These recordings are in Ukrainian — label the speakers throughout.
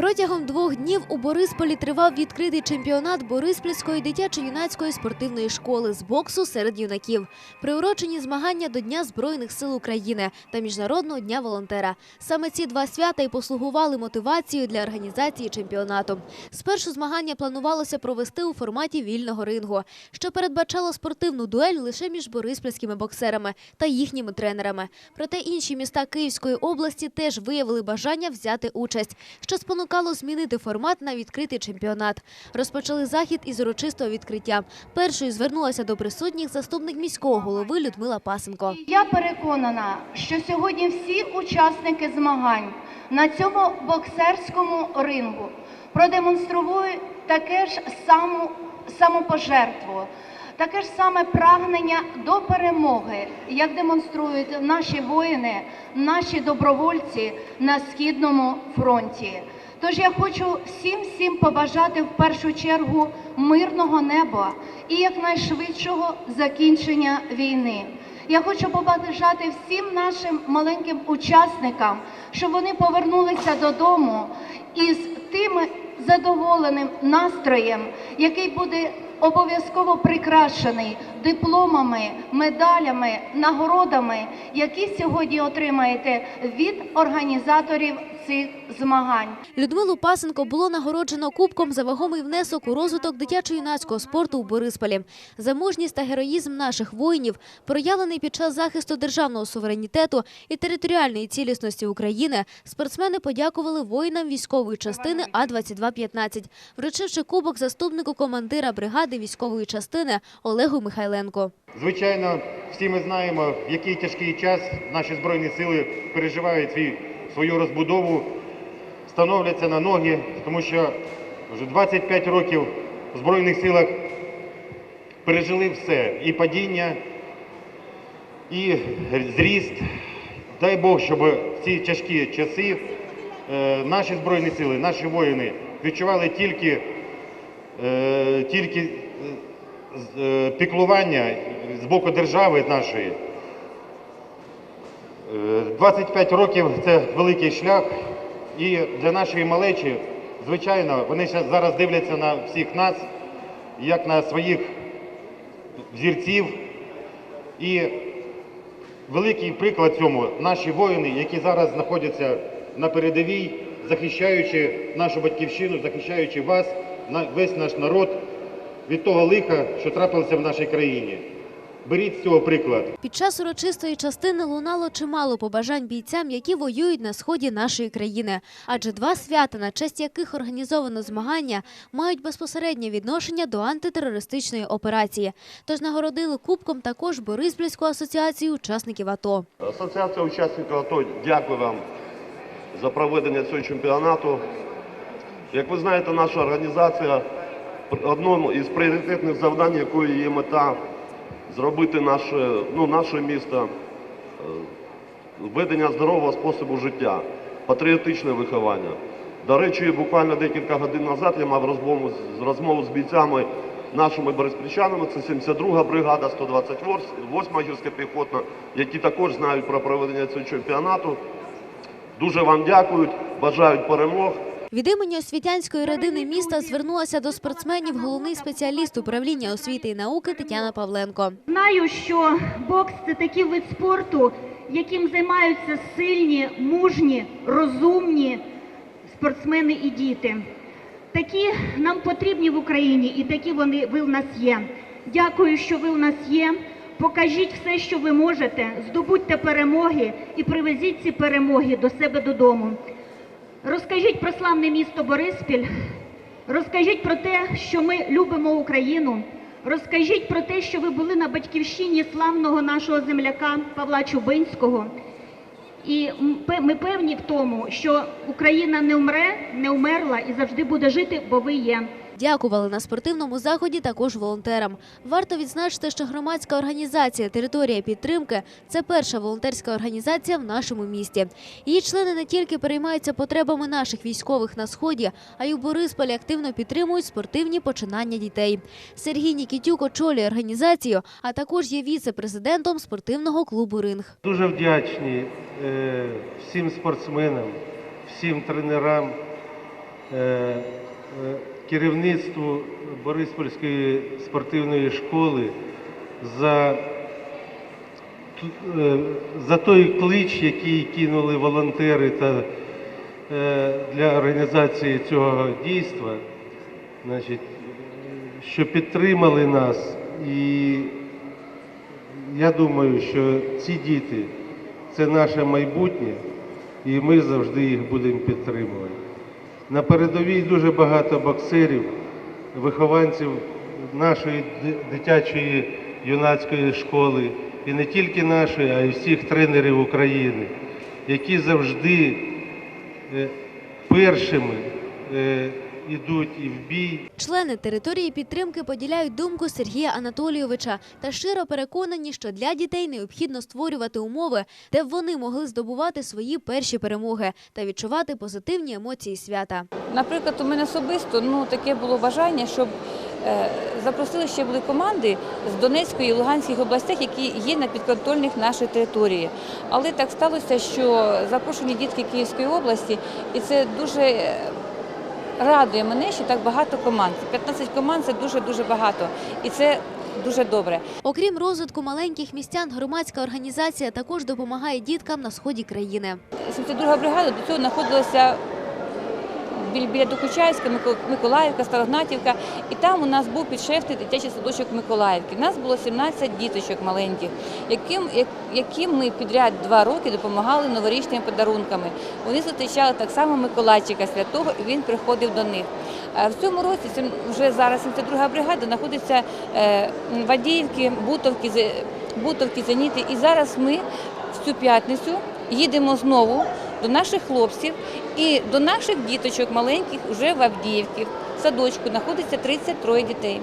Speaker 1: Протягом двох днів у Борисполі тривав відкритий чемпіонат Бориспільської дитячо-юнацької спортивної школи з боксу серед юнаків. Приурочені змагання до Дня Збройних сил України та Міжнародного дня волонтера. Саме ці два свята і послугували мотивацією для організації чемпіонату. Спершу змагання планувалося провести у форматі вільного рингу, що передбачало спортивну дуель лише між бориспільськими боксерами та їхніми тренерами. Проте інші міста Київської області теж виявили бажання взяти участь, що спонукало змінити формат на відкритий чемпіонат. Розпочали захід із урочистого відкриття. Першою звернулася до присутніх заступник міського голови Людмила Пасенко.
Speaker 2: Я переконана, що сьогодні всі учасники змагань на цьому боксерському рингу продемонструють таке ж саму, самопожертву, таке ж саме прагнення до перемоги, як демонструють наші воїни, наші добровольці на східному фронті. Тож я хочу всім всім побажати в першу чергу мирного неба і якнайшвидшого закінчення війни. Я хочу побажати всім нашим маленьким учасникам, щоб вони повернулися додому із тим задоволеним настроєм, який буде обов'язково прикрашений дипломами, медалями, нагородами, які сьогодні отримаєте від організаторів цих змагань.
Speaker 1: Людмилу Пасенко було нагороджено кубком за вагомий внесок у розвиток дитячо-юнацького спорту у Борисполі. За мужність та героїзм наших воїнів, проявлений під час захисту державного суверенітету і територіальної цілісності України, спортсмени подякували воїнам військової частини А-2215, вручивши кубок заступнику командира бригади військової частини Олегу Михайленку.
Speaker 3: Звичайно, всі ми знаємо, в який тяжкий час наші збройні сили переживають свій, свою розбудову, становляться на ноги, тому що вже 25 років в Збройних силах пережили все і падіння, і зріст. Дай Бог, щоб в ці тяжкі часи е, наші збройні сили, наші воїни відчували тільки, е, тільки е, піклування з боку держави нашої. Е, 25 років це великий шлях, і для нашої малечі, звичайно, вони зараз дивляться на всіх нас, як на своїх взірців. І великий приклад цьому наші воїни, які зараз знаходяться на передовій, захищаючи нашу батьківщину, захищаючи вас, весь наш народ від того лиха, що трапилося в нашій країні. Беріть з цього приклад.
Speaker 1: Під час урочистої частини лунало чимало побажань бійцям, які воюють на сході нашої країни. Адже два свята, на честь яких організовано змагання, мають безпосереднє відношення до антитерористичної операції. Тож нагородили кубком також Бориспільську асоціацію учасників АТО.
Speaker 4: Асоціація учасників АТО дякую вам за проведення цього чемпіонату. Як ви знаєте, наша організація одному із пріоритетних завдань, якої є мета зробити наше, ну, наше місто е, ведення здорового способу життя, патріотичне виховання. До речі, буквально декілька годин назад я мав розмову розмову з бійцями нашими бориспільчанами. Це 72-га бригада, 128-ма гірська піхотна, які також знають про проведення цього чемпіонату. Дуже вам дякують, бажають перемог.
Speaker 1: Від імені освітянської родини міста звернулася до спортсменів головний спеціаліст управління освіти і науки Тетяна Павленко.
Speaker 5: Знаю, що бокс це такий вид спорту, яким займаються сильні, мужні, розумні спортсмени і діти. Такі нам потрібні в Україні, і такі вони ви в нас є. Дякую, що ви в нас є. Покажіть все, що ви можете, здобудьте перемоги і привезіть ці перемоги до себе додому. Розкажіть про славне місто Бориспіль. Розкажіть про те, що ми любимо Україну. Розкажіть про те, що ви були на батьківщині славного нашого земляка Павла Чубинського. І ми певні в тому, що Україна не вмре, не вмерла і завжди буде жити, бо ви є.
Speaker 1: Дякували на спортивному заході також волонтерам. Варто відзначити, що громадська організація Територія підтримки це перша волонтерська організація в нашому місті. Її члени не тільки переймаються потребами наших військових на сході, а й у Борисполі активно підтримують спортивні починання дітей. Сергій Нікітюк очолює організацію, а також є віце-президентом спортивного клубу Ринг.
Speaker 6: Дуже вдячні е, всім спортсменам, всім тренерам е, керівництву Бориспільської спортивної школи за, е, за той клич, який кинули волонтери та е, для організації цього дійства, значить, що підтримали нас. І я думаю, що ці діти це наше майбутнє, і ми завжди їх будемо підтримувати. На передовій дуже багато боксерів, вихованців нашої дитячої юнацької школи, і не тільки нашої, а й всіх тренерів України, які завжди е, першими е, ідуть і в бій,
Speaker 1: Члени території підтримки поділяють думку Сергія Анатолійовича та щиро переконані, що для дітей необхідно створювати умови, де б вони могли здобувати свої перші перемоги та відчувати позитивні емоції свята.
Speaker 7: Наприклад, у мене особисто ну таке було бажання, щоб е, запросили ще були команди з Донецької і Луганських областей, які є на підконтрольних нашій території. Але так сталося, що запрошені дітки Київської області, і це дуже е, радує мене, що так багато команд. 15 команд це дуже дуже багато, і це дуже добре.
Speaker 1: Окрім розвитку маленьких містян, громадська організація також допомагає діткам на сході країни.
Speaker 7: 72 бригада до цього знаходилася біля, Докучаївська, Миколаївка, Старогнатівка. І там у нас був підшефний дитячий садочок Миколаївки. У нас було 17 діточок маленьких, яким, яким ми підряд два роки допомагали новорічними подарунками. Вони зустрічали так само Миколайчика святого, і він приходив до них. В цьому році вже зараз 72 бригада знаходиться е, в Адіївці, Бутовці, Бутовці, Зеніти. І зараз ми в цю п'ятницю їдемо знову до наших хлопців і до наших діточок маленьких вже в Авдіївці. В садочку знаходиться 33 дітей.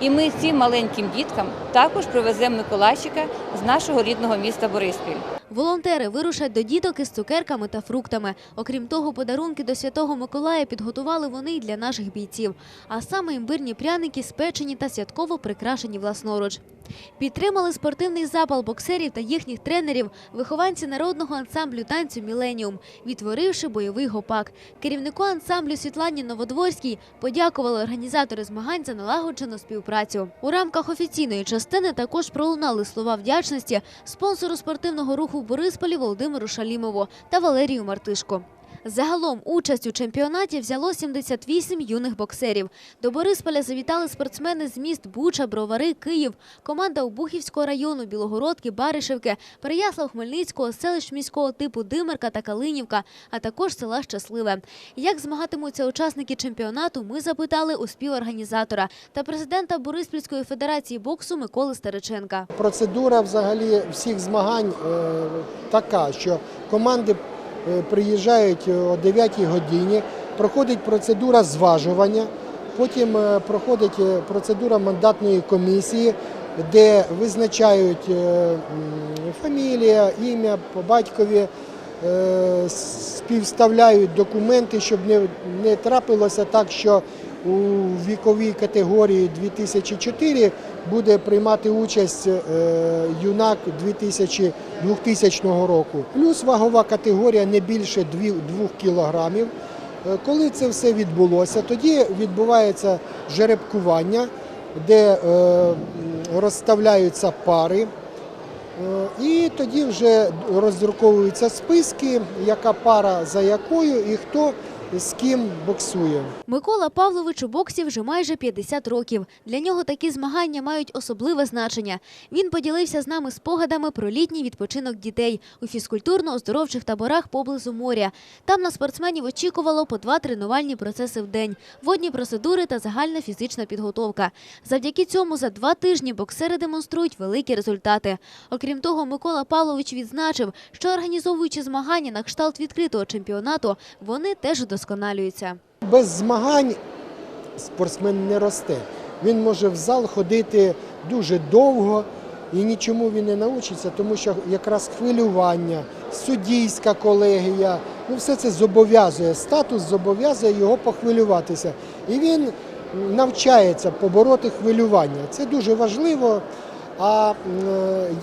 Speaker 7: І ми цим маленьким діткам також привеземо Миколайчика з нашого рідного міста Бориспіль.
Speaker 1: Волонтери вирушать до діток із цукерками та фруктами. Окрім того, подарунки до Святого Миколая підготували вони й для наших бійців. А саме імбирні пряники спечені та святково прикрашені власноруч. Підтримали спортивний запал боксерів та їхніх тренерів, вихованці народного ансамблю танцю Міленіум, відтворивши бойовий гопак. Керівнику ансамблю Світлані Новодворській подякували організатори змагань за налагоджену співпрацю. У рамках офіційної частини також пролунали слова вдячності спонсору спортивного руху в Борисполі Володимиру Шалімову та Валерію Мартишко. Загалом участь у чемпіонаті взяло 78 юних боксерів. До Борисполя завітали спортсмени з міст Буча, Бровари, Київ, команда Обухівського району, Білогородки, Баришевки, Переяслав Хмельницького, селищ міського типу Димирка та Калинівка, а також села Щасливе. Як змагатимуться учасники чемпіонату, ми запитали у співорганізатора та президента Бориспільської федерації боксу Миколи Стариченка.
Speaker 8: Процедура взагалі всіх змагань е, така, що команди приїжджають о 9 годині, проходить процедура зважування, потім е, проходить е, процедура мандатної комісії, де визначають е, фамілія, ім'я по батькові, е, співставляють документи, щоб не трапилося так, що у віковій категорії 2004 буде приймати участь е, юнак 2000, 2000 року. Плюс вагова категорія не більше 2, 2 кілограмів. Е, Коли це все відбулося, тоді відбувається жеребкування, де е, розставляються пари. І тоді вже роздруковуються списки, яка пара за якою і хто з ким боксує.
Speaker 1: Микола Павлович у боксі вже майже 50 років. Для нього такі змагання мають особливе значення. Він поділився з нами спогадами про літній відпочинок дітей у фізкультурно-оздоровчих таборах поблизу моря. Там на спортсменів очікувало по два тренувальні процеси в день, водні процедури та загальна фізична підготовка. Завдяки цьому за два тижні боксери демонструють великі результати. Окрім того, Микола Павлович відзначив, що організовуючи змагання на кшталт відкритого чемпіонату, вони теж удосконалюються.
Speaker 8: Без змагань спортсмен не росте. Він може в зал ходити дуже довго і нічому він не навчиться, тому що якраз хвилювання, суддійська колегія, ну все це зобов'язує. Статус зобов'язує його похвилюватися. І він навчається побороти хвилювання. Це дуже важливо. А е,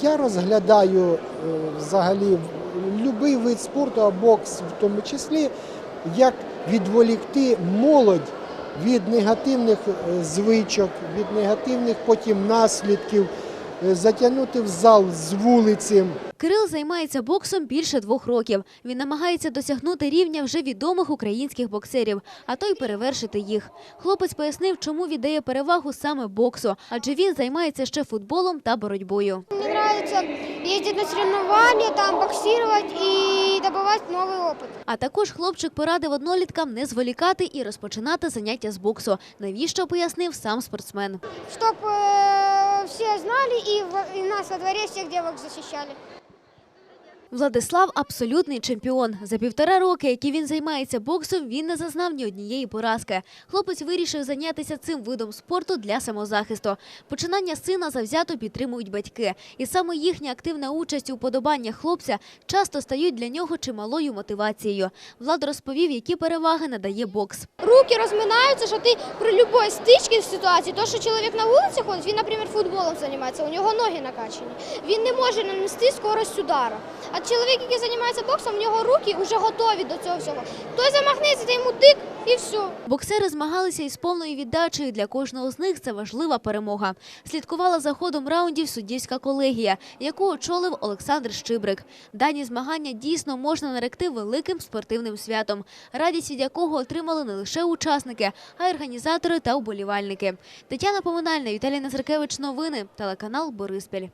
Speaker 8: я розглядаю е, взагалі будь-який вид спорту, а бокс в тому числі, як відволікти молодь від негативних е, звичок, від негативних потім наслідків, затягнути в зал з вулиці.
Speaker 1: Кирил займається боксом більше двох років. Він намагається досягнути рівня вже відомих українських боксерів, а то й перевершити їх. Хлопець пояснив, чому віддає перевагу саме боксу, адже він займається ще футболом та боротьбою.
Speaker 9: Мне нравится ездить на соревнования, там боксировать и добывать новый опыт.
Speaker 1: А також хлопчик порадив одноліткам не зволікати і розпочинати заняття з боксу. Навіщо пояснив сам спортсмен.
Speaker 9: Чтоб э, все знали и, и нас во дворе всех девок защищали.
Speaker 1: Владислав абсолютний чемпіон. За півтора роки, які він займається боксом, він не зазнав ні однієї поразки. Хлопець вирішив зайнятися цим видом спорту для самозахисту. Починання сина завзято підтримують батьки, і саме їхня активна участь у подобаннях хлопця часто стають для нього чималою мотивацією. Влад розповів, які переваги надає бокс.
Speaker 9: Руки розминаються, що ти при стичці в ситуації, то, що чоловік на вулиці ходить, він, наприклад, футболом займається, у нього ноги накачані. Він не може нанести скорость удара. А чоловік, який займається боксом, у нього руки вже готові до цього всього. Той замахнеться, ти йому тик і все.
Speaker 1: Боксери змагалися із повною віддачею. Для кожного з них це важлива перемога. Слідкувала за ходом раундів суддівська колегія, яку очолив Олександр Щибрик. Дані змагання дійсно можна наректи великим спортивним святом, радість від якого отримали не лише учасники, а й організатори та уболівальники. Тетяна Поминальна, Віталій Назаркевич. Новини, телеканал Бориспіль.